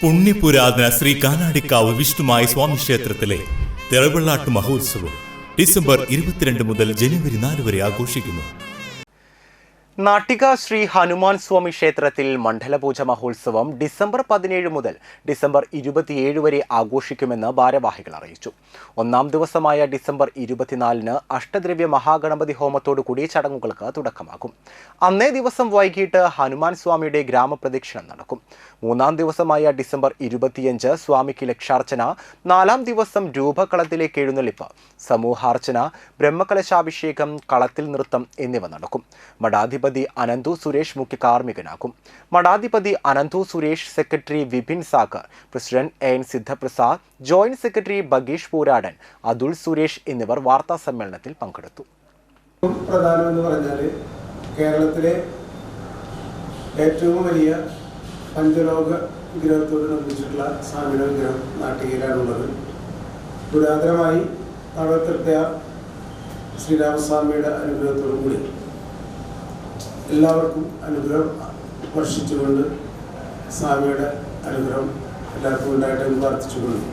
പുണ്യപുരാതന ശ്രീ കാനാടിക്കാവ് വിഷ്ണുമായ സ്വാമി ക്ഷേത്രത്തിലെ തിറവെള്ളാട്ട് മഹോത്സവം ഡിസംബർ ഇരുപത്തിരണ്ട് മുതൽ ജനുവരി നാല് വരെ ആഘോഷിക്കുന്നു. നാട്ടിക ശ്രീ ഹനുമാൻ സ്വാമി ക്ഷേത്രത്തിൽ മണ്ഡലപൂജ മഹോത്സവം ഡിസംബർ പതിനേഴ് മുതൽ ഡിസംബർ ഇരുപത്തിയേഴ് വരെ ആഘോഷിക്കുമെന്ന് ഭാരവാഹികൾ അറിയിച്ചു. ഒന്നാം ദിവസമായ ഡിസംബർ ഇരുപത്തിനാലിന് അഷ്ടദ്രവ്യ മഹാഗണപതി ഹോമത്തോടുകൂടി ചടങ്ങുകൾക്ക് തുടക്കമാകും. അന്നേ ദിവസം വൈകിട്ട് ഹനുമാൻ സ്വാമിയുടെ ഗ്രാമപ്രദക്ഷിണം നടക്കും. മൂന്നാം ദിവസമായ ഡിസംബർ ഇരുപത്തിയഞ്ച് സ്വാമിക്ക് ലക്ഷാർച്ചന നാലാം ദിവസം രൂപകളത്തിലേക്ക് എഴുന്നള്ളിപ്പ് സമൂഹാർച്ചന ബ്രഹ്മകലശാഭിഷേകം കളത്തിൽ നൃത്തം എന്നിവ നടക്കും. മഠാധിപതി അനന്തു സുരേഷ് മുഖ്യ കാർമ്മികനാകും മഠാധിപതി Ananthu Suresh secretary Vipin Zack president A N Sidhaprasad joint secretary Bageesh Pooradan Athul Suresh എന്നിവർ വാർത്താ സമ്മേളനത്തിൽ പങ്കെടുത്തു. പറഞ്ഞാൽ കേരളത്തിലെ ഏറ്റവും വലിയ പഞ്ചലോക ഗ്രഹത്തോട് നിർമ്മിച്ചിട്ടുള്ള സ്വാമിയുടെ വിഗ്രഹം നാട്ടികയിലാണുള്ളത്. പുരാതനമായി നവതൃപ്തയ ശ്രീരാമസ്വാമിയുടെ അനുഗ്രഹത്തോടു കൂടി എല്ലാവർക്കും അനുഗ്രഹം വർഷിച്ചുകൊണ്ട് സ്വാമിയുടെ അനുഗ്രഹം എല്ലാവർക്കും ഉണ്ടായിട്ട് പ്രാർത്ഥിച്ചുകൊണ്ട്.